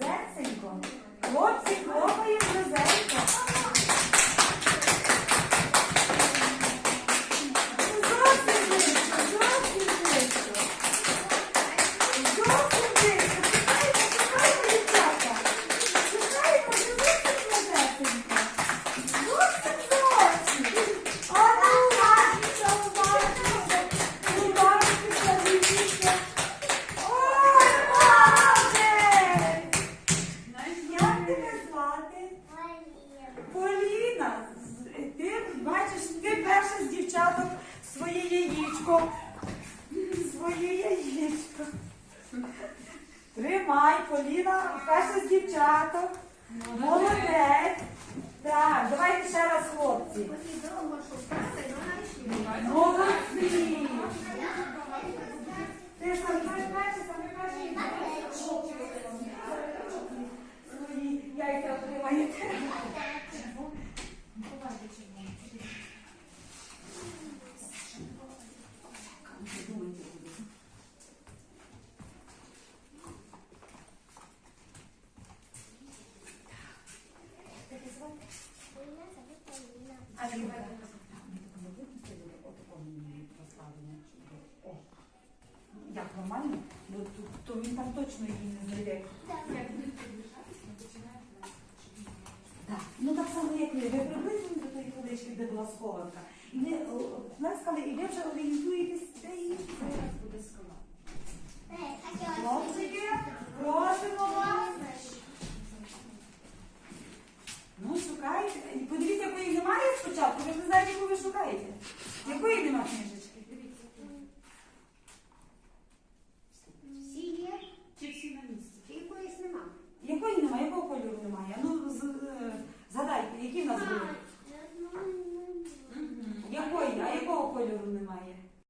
represents income. What's ти перша з дівчаток своє яєчко. Своє яєчко. Тримай, Поліна, перша з дівчаток. Молодець. Так, давайте ще раз, хлопці. Молодці. Як нормально? Ну, то, він там точно її не знайде. Так, ну так само, як ви. Ви приблизно до тої полички, де була схованка. І ви плескали, і ви вже орієнтуєтесь, де її зараз буде сховати. Хлопчики, просимо вас. Ну, шукайте. І Подивіться, якої немає спочатку, ви ж не знаєте, яку. Якої немає книжечки? Дивіться. Всі є, Чи всі на місці? Якоїсь нема. Якої немає, якого кольору немає? Ну, з, е, згадайте, які в нас були? Якої, а якого кольору немає?